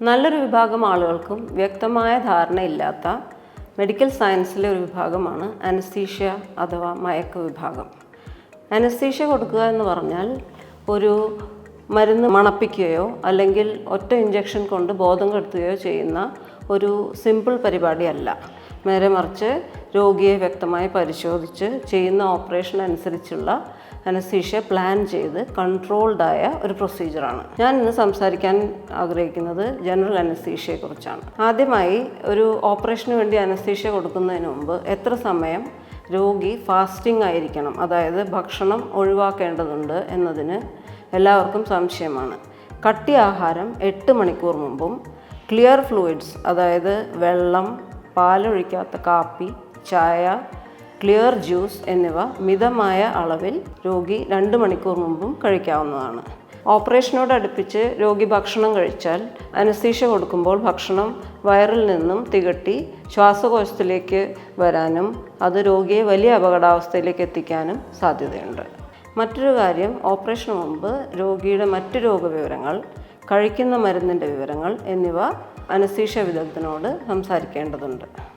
നല്ലൊരു വിഭാഗം ആളുകൾക്കും വ്യക്തമായ ധാരണയില്ലാത്ത മെഡിക്കൽ സയൻസിലെ ഒരു വിഭാഗമാണ് അനസ്തീഷ്യ അഥവാ മയക്ക വിഭാഗം. അനസ്തീഷ്യ കൊടുക്കുക എന്ന് പറഞ്ഞാൽ ഒരു മരുന്ന് മണപ്പിക്കുകയോ അല്ലെങ്കിൽ ഒറ്റ ഇഞ്ചക്ഷൻ കൊണ്ട് ബോധം കെടുത്തുകയോ ചെയ്യുന്ന ഒരു സിമ്പിൾ പരിപാടിയല്ല നേരെ മറിച്ച് രോഗിയെ വ്യക്തമായി പരിശോധിച്ച് ചെയ്യുന്ന ഓപ്പറേഷൻ അനുസരിച്ചുള്ള അനസ്തീഷ്യ പ്ലാൻ ചെയ്ത് കൺട്രോൾഡായ ഒരു പ്രൊസീജിയറാണ് ഞാൻ ഇന്ന് സംസാരിക്കാൻ ആഗ്രഹിക്കുന്നത് ജനറൽ അനസ്തീഷ്യയെക്കുറിച്ചാണ് ആദ്യമായി ഒരു ഓപ്പറേഷന് വേണ്ടി അനസ്തീഷ്യ കൊടുക്കുന്നതിന് മുമ്പ് എത്ര സമയം രോഗി ഫാസ്റ്റിംഗ് ആയിരിക്കണം അതായത് ഭക്ഷണം ഒഴിവാക്കേണ്ടതുണ്ട് എന്നതിന് എല്ലാവർക്കും സംശയമാണ്. കട്ടി ആഹാരം എട്ട് മണിക്കൂർ മുമ്പും ക്ലിയർ ഫ്ലൂയിഡ്സ് അതായത് വെള്ളം പാലൊഴിക്കാത്ത കാപ്പി ചായ ക്ലിയർ ജ്യൂസ് എന്നിവ മിതമായ അളവിൽ രോഗി രണ്ട് മണിക്കൂർ മുമ്പും കഴിക്കാവുന്നതാണ്. ഓപ്പറേഷനോട് അടുപ്പിച്ച് രോഗി ഭക്ഷണം കഴിച്ചാൽ അനസ്തീഷ കൊടുക്കുമ്പോൾ ഭക്ഷണം വയറിൽ നിന്നും തികട്ടി ശ്വാസകോശത്തിലേക്ക് വരാനും അത് രോഗിയെ വലിയ അപകടാവസ്ഥയിലേക്ക് എത്തിക്കാനും സാധ്യതയുണ്ട്. മറ്റൊരു കാര്യം ഓപ്പറേഷന് മുമ്പ് രോഗിയുടെ മറ്റു രോഗവിവരങ്ങൾ കഴിക്കുന്ന മരുന്നിന്റെ വിവരങ്ങൾ എന്നിവ അനസ്തീഷ വിദഗ്ധനോട് സംസാരിക്കേണ്ടതുണ്ട്.